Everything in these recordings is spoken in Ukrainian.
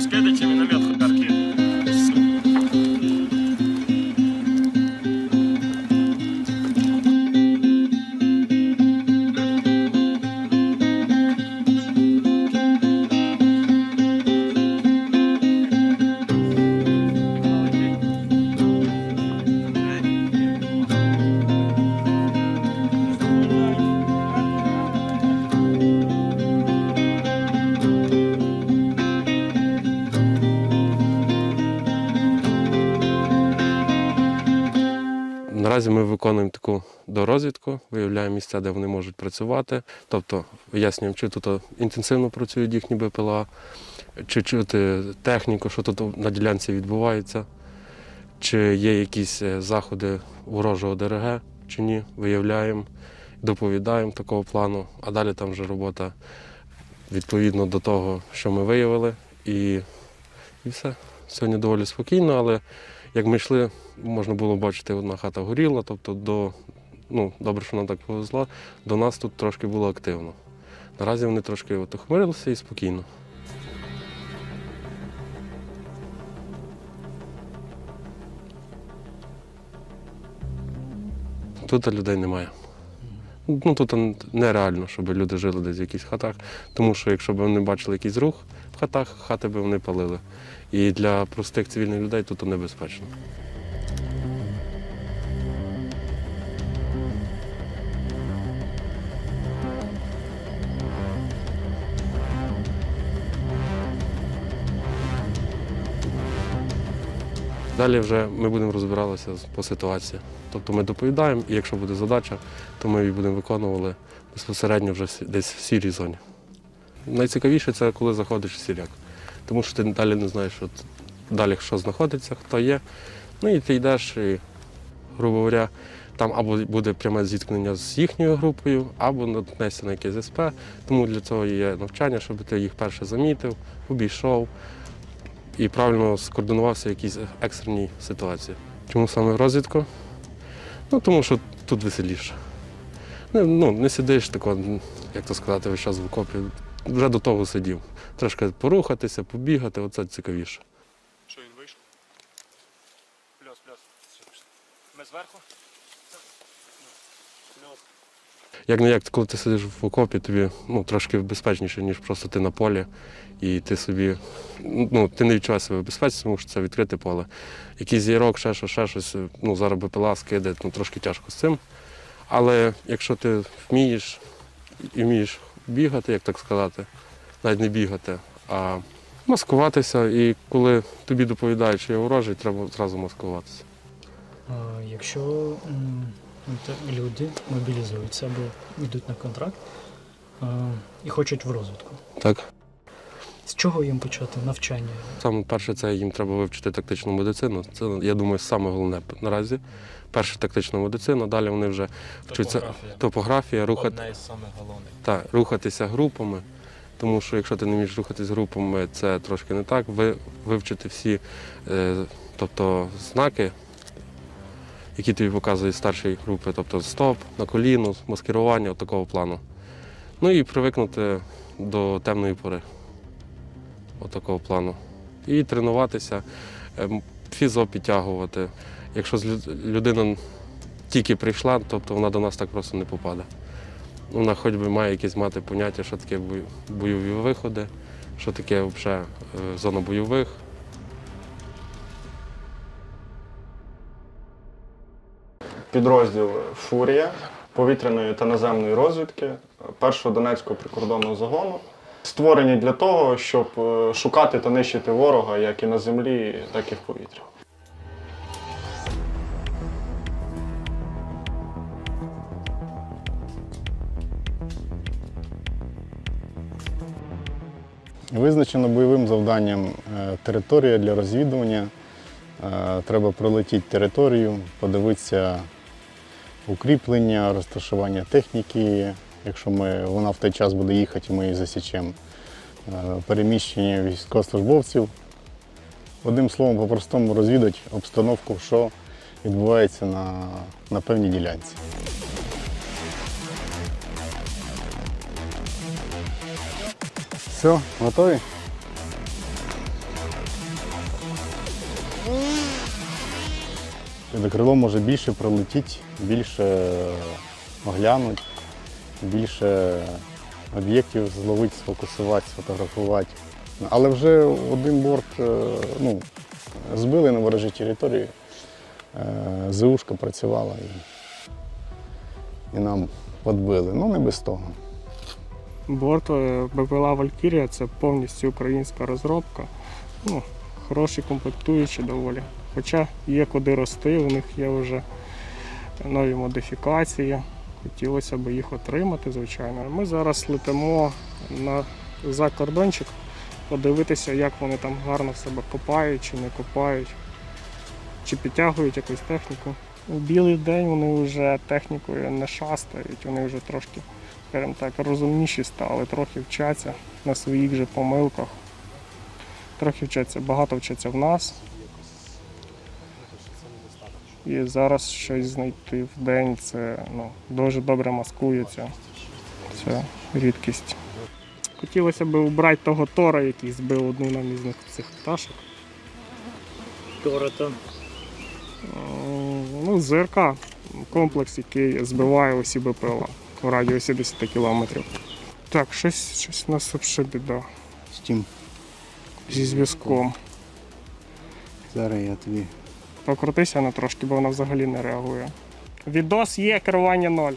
скиди чи Наразі ми виконуємо таку дорозвідку, виявляємо місця, де вони можуть працювати. Тобто вияснюємо, чи тут інтенсивно працюють їхні БПЛА, чи чути техніку, що тут на ділянці відбувається, чи є якісь е, заходи ворожого ДРГ, чи ні. Виявляємо, доповідаємо такого плану, а далі там вже робота відповідно до того, що ми виявили. І, і все. Сьогодні доволі спокійно, але як ми йшли, можна було бачити, одна хата горіла, тобто до, ну, добре, що нам так повезло, до нас тут трошки було активно. Наразі вони трошки отохмирилися і спокійно. Тут людей немає. Ну, тут нереально, щоб люди жили десь в якихось хатах, тому що якщо б вони бачили якийсь рух в хатах, хати б вони палили. І для простих цивільних людей тут небезпечно. Далі вже ми будемо розбиратися по ситуації. Тобто ми доповідаємо, і якщо буде задача, то ми її будемо виконували безпосередньо вже десь в сірій зоні. Найцікавіше це коли заходиш в сіряк, тому що ти далі не знаєш, от, далі що знаходиться, хто є. Ну і ти йдеш, і, грубо говоря, там або буде пряме зіткнення з їхньою групою, або наткнешся на якесь СП. Тому для цього є навчання, щоб ти їх перше замітив, обійшов і правильно скоординувався в якійсь екстреній ситуації. Чому саме розвідку? Ну, тому що тут веселіше. Не, ну, не сидиш тако, як то сказати, весь час в окопі. Вже до того сидів. Трошки порухатися, побігати, оце цікавіше. Що він вийшов? Плюс, плюс. Ми зверху? Як не як, коли ти сидиш в окопі, тобі ну, трошки безпечніше, ніж просто ти на полі, і ти собі ну, ти не відчуваєш себе в безпеці, тому що це відкрите поле. Якийсь зірок, ще щось, ще щось, ну, зараз БПЛА скиде, ну, трошки тяжко з цим. Але якщо ти вмієш і вмієш бігати, як так сказати, навіть не бігати, а маскуватися, і коли тобі доповідають, що є ворожий, треба зразу маскуватися. Якщо люди мобілізуються або йдуть на контракт і хочуть в розвитку, Так? з чого їм почати навчання? Саме перше, це їм треба вивчити тактичну медицину. Це, я думаю, саме головне наразі. Перше тактична медицина, далі вони вже вчаться Топографія. топографія, рухати, Одне із самих головних. та, рухатися групами. Тому що якщо ти не вмієш рухатись групами, це трошки не так. Ви, вивчити всі е, тобто, знаки, які тобі показують старші групи, тобто стоп, на коліну, маскирування от такого плану. Ну і привикнути до темної пори. От такого плану. І тренуватися, ем, фізо підтягувати. Якщо людина тільки прийшла, тобто вона до нас так просто не попаде. Вона хоч би має якесь мати поняття, що таке бойові виходи, що таке взагалі зона бойових. Підрозділ Фурія повітряної та наземної розвідки першого Донецького прикордонного загону. Створені для того, щоб е, шукати та нищити ворога як і на землі, так і в повітрі. Визначено бойовим завданням е, територія для розвідування. Е, Треба пролетіти територію, подивитися укріплення, розташування техніки. Якщо ми, вона в той час буде їхати, ми її засічемо. Е, Переміщення військовослужбовців. Одним словом, по-простому розвідати обстановку, що відбувається на, на певній ділянці. Все, готові? Крило може більше пролетіти, більше оглянути, більше об'єктів зловити, сфокусувати, сфотографувати. Але вже один борт е, ну, збили на ворожій території, е, ЗУшка працювала і, і нам подбили. Ну не без того. Борт е, БПЛА Валькірія це повністю українська розробка. Ну, хороші комплектуючі доволі. Хоча є куди рости, у них є вже нові модифікації. Хотілося б їх отримати, звичайно. Ми зараз летимо на, за кордончик, подивитися, як вони там гарно в себе копають чи не копають, чи підтягують якусь техніку. У білий день вони вже технікою не шастають, вони вже трошки скажімо так, розумніші стали, трохи вчаться на своїх же помилках. Трохи вчаться, багато вчаться в нас. І зараз щось знайти в день це ну, дуже добре маскується. Це рідкість. Хотілося б убрати того Тора, який збив одну нам із них цих пташок. Корото. М, Ну, ЗРК комплекс, який збиває усі БПЛА в радіусі 10 кілометрів. Так, щось, щось у нас взагалі біда З тим зі зв'язком. зараз я тобі. Покрутися на трошки, бо вона взагалі не реагує. Відос є, керування ноль.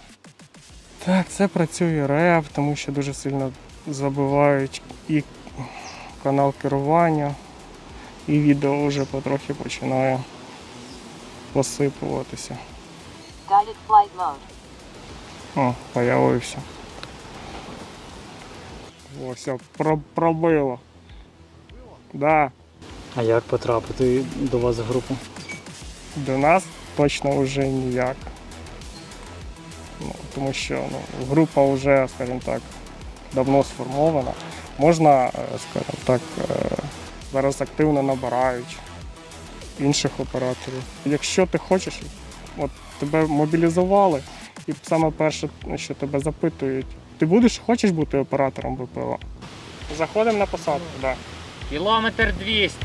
Так, це працює реп, тому що дуже сильно забивають і канал керування, і відео вже потрохи починає посипуватися. Guided flight mode. О, появився. О, все, про- пробило. Да, А як потрапити до вас в групу? До нас точно вже ніяк. Ну, тому що ну, група вже, скажімо так, давно сформована. Можна, е, скажімо так, е, зараз активно набирають інших операторів. Якщо ти хочеш, от тебе мобілізували, і саме перше, що тебе запитують, ти будеш, хочеш бути оператором БПЛА? Заходимо на посадку, так. Кілометр 200.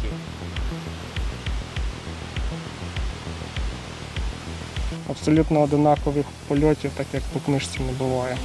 Абсолютно одинакових польотів, так як по книжці не буває.